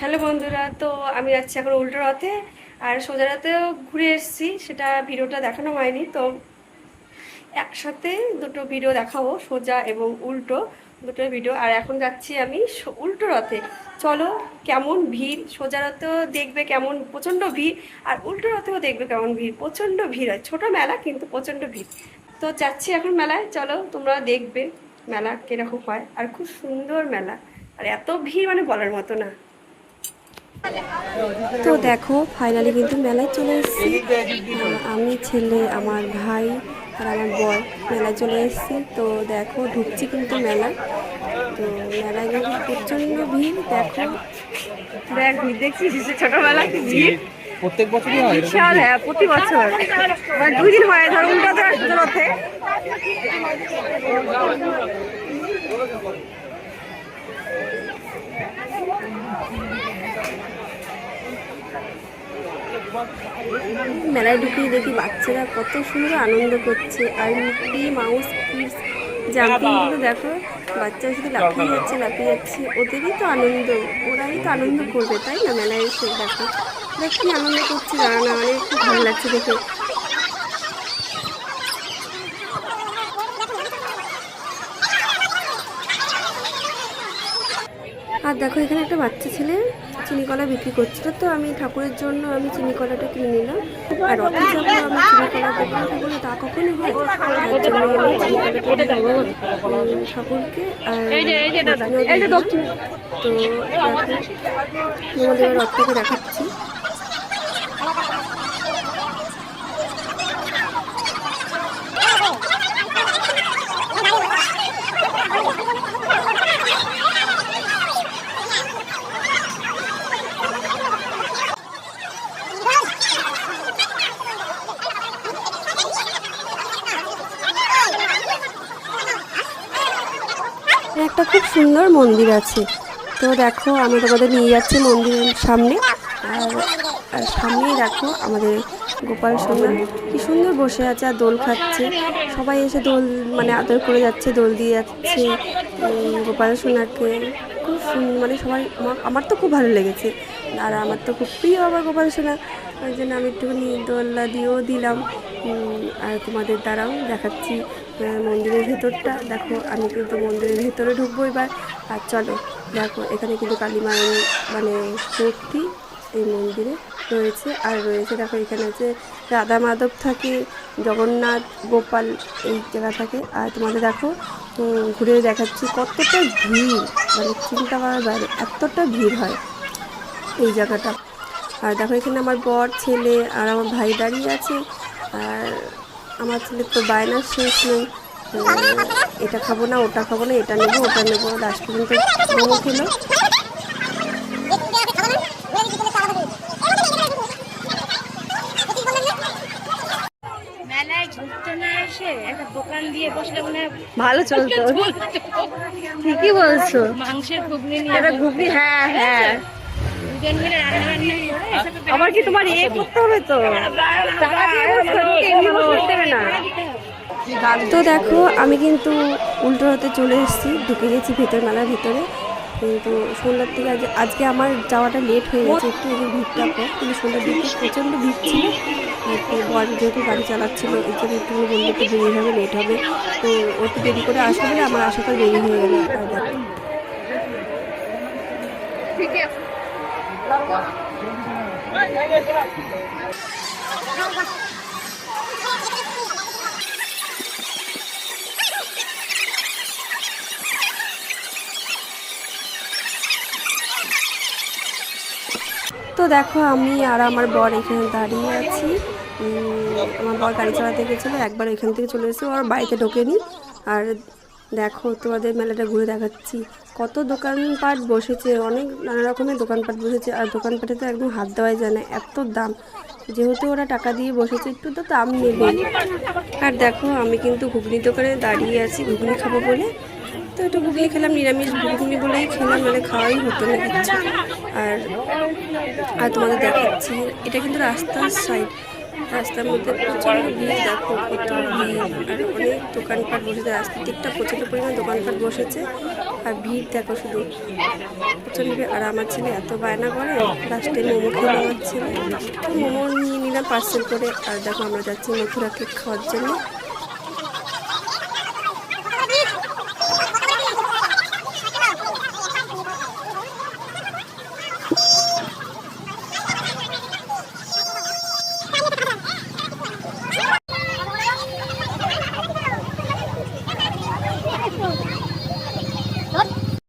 Hello বন্ধুরা, তো আমি যাচ্ছি এখন উল্টো রথে আর সোজা রাতেও ঘুরে এসেছি, সেটা ভিডিওটা দেখানো হয়নি, তো একসাথে দুটো ভিডিও দেখাবো, সোজা এবং উল্টো দুটো ভিডিও। আর এখন যাচ্ছি আমি উল্টো রথে। চলো, কেমন ভিড়? সোজা রথেও দেখবে কেমন প্রচণ্ড ভিড়, আর উল্টো রথেও দেখবে কেমন ভিড়? প্রচণ্ড ভিড় হয়। ছোটো মেলা, কিন্তু প্রচণ্ড ভিড়। তো যাচ্ছি এখন মেলায়। চলো, তোমরা দেখবে মেলা কীরকম হয়। আর খুব সুন্দর মেলা। আর এত ভিড় মানে বলার মতো না। তো দেখো ফাইনালি কিন্তু মেলায় চলে এসেছি। আমি ছেলে আমার ভাই আর আমার বর মেলায় চলে এসেছি। তো দেখো ঢুকছি কিন্তু মেলা তো মেলায় কিন্তু প্রচণ্ড ভিড় দেখো। দেখ ভিড় দেখছি ছোটবেলা ভিড়? প্রত্যেক বছরই হয় বিশাল হ্যাঁ প্রতি বছর। মানে দুই দিন হয় ধর মেলায় ঢুকিয়ে দেখি বাচ্চারা কত সুন্দর আনন্দ করছে। আর মিকি মাউস, কিডস জাম্পিংগুলো দেখো, বাচ্চারা শুধু লাফিয়ে যাচ্ছে লাফিয়ে যাচ্ছে। ওদেরই তো আনন্দ, ওরাই তো আনন্দ করবে, তাই না? মেলায় এসে দেখো। কি আনন্দ করছে, জানা না? অনেক খুব ভালো লাগছে দেখে। আর দেখো এখানে একটা বাচ্চা ছেলে চিনি কলা বিক্রি করছিল তো আমি ঠাকুরের জন্য আমি চিনি কলাটা কিনে নিলাম। আর রথে যাব আমি চিনি কলা দোকান ঠাকুরে তা কখনই হয় ঠাকুরকে আর তো তোমাদের রথটাকে দেখাচ্ছি। একটা খুব সুন্দর মন্দির আছে। তো দেখো আমি তোমাদের নিয়ে যাচ্ছি মন্দিরের সামনে। আর সামনেই দেখো আমাদের গোপাল সোনা। কি সুন্দর বসে আছে আর দোল খাচ্ছে। সবাই এসে দোল মানে আদর করে যাচ্ছে, দোল দিয়ে যাচ্ছে গোপাল সোনাকে। খুব মানে সবাই, আমার- তো খুব ভালো লেগেছে। আর আমার তো খুব প্রিয় আবার গোপাল সোনা। ওই জন্য আমি একটুখানি দোলনা দিয়েও দিলাম। আর তোমাদের দ্বারাও দেখাচ্ছি। মন্দিরের ভেতরটা। দেখো, আমি কিন্তু মন্দিরের ভেতরে ঢুকবো এবার। আর চলো, দেখো, এখানে কিন্তু কালী মানে মূর্তি এই মন্দিরে রয়েছে। আর রয়েছে, দেখো, এখানে আছে রাধা মাধব থাকে, জগন্নাথ, গোপাল এই জায়গা থাকে। আর তোমাদের দেখো ঘুরে দেখাচ্ছি কতটা ভিড়। মানে চিন্তা করার বাইরে, এতটা ভিড় হয় এই জায়গাটা। আর দেখো, এখানে আমার বর, ছেলে আর আমার ভাই দাঁড়িয়ে আছে। আর আমার ছেলে তো বায়নার শেষ নেই এটা খাব না ওটা খাব না এটা নেব ওটা নেব লাস্ট পর্যন্ত মোমো খেলো। ভালো চলতো। ঠিকই বলছো। মাংসের ঘুগনি ঘুগনি হ্যাঁ হ্যাঁ। আবার কি তোমার ইয়ে করতে হবে তো? তো দেখো আমি কিন্তু উল্টো হতে চলে এসেছি ঢুকে গেছি ভেতর মেলার ভিতরে। কিন্তু সন্ধ্যার থেকে আজ আজকে আমার যাওয়াটা লেট হয়ে গেছে একটু এই ভিড়টা পর কিন্তু সন্ধ্যার দিকে প্রচণ্ড ভিড় ছিল। তো বর যেহেতু গাড়ি চালাচ্ছিল এই জন্য একটু বলল একটু দেরি হবে লেট হবে। তো ও একটু দেরি করে আসবে বলে আমার আসাটা দেরি হয়ে গেলো। আর দেখো। তো দেখো, আমি আর আমার বর এখানে দাঁড়িয়ে আছি। আমার বর গাড়ি চালাতে গেছিল, একবার এখান থেকে চলে এসেছে ওর বাড়িতে ঢোকেনি। আর দেখো, তোমাদের মেলাটা ঘুরে দেখাচ্ছি। কত দোকানপাট বসেছে, অনেক নানা রকমের দোকানপাট বসেছে, আর দোকানপাটে তো একদম হাত দেওয়াই যায় না, এত দাম। যেহেতু ওরা টাকা দিয়ে বসেছে, একটু তো দাম নেবে। আর দেখো, আমি কিন্তু ঘুগনি দোকানে দাঁড়িয়ে আছি, ঘুগনি খাব বলে। তো একটু ঘুগনি খেলাম, নিরামিষ ঘুগনি বলেই খেলাম মানে খাওয়াই হতো না কিচ্ছু আর আর তোমাদের দেখাচ্ছি, এটা কিন্তু রাস্তার সাইড রাস্তার মধ্যে প্রচণ্ড ভিড় দেখো কত ভিড় আর অনেক দোকানপাট বসেছে। রাস্তার দিকটা প্রচণ্ড পরিমাণ দোকানপাট বসেছে আর ভিড় দেখো শুধু। প্রচণ্ড ভিড়। আর আমার ছেলে এত বায়না করে লাস্টে মোমো খেলো আমার ছেলে। মোমো নিয়ে নিলাম পার্সেল করে। আর দেখো আমরা যাচ্ছি মথুরা কেক খাওয়ার জন্য।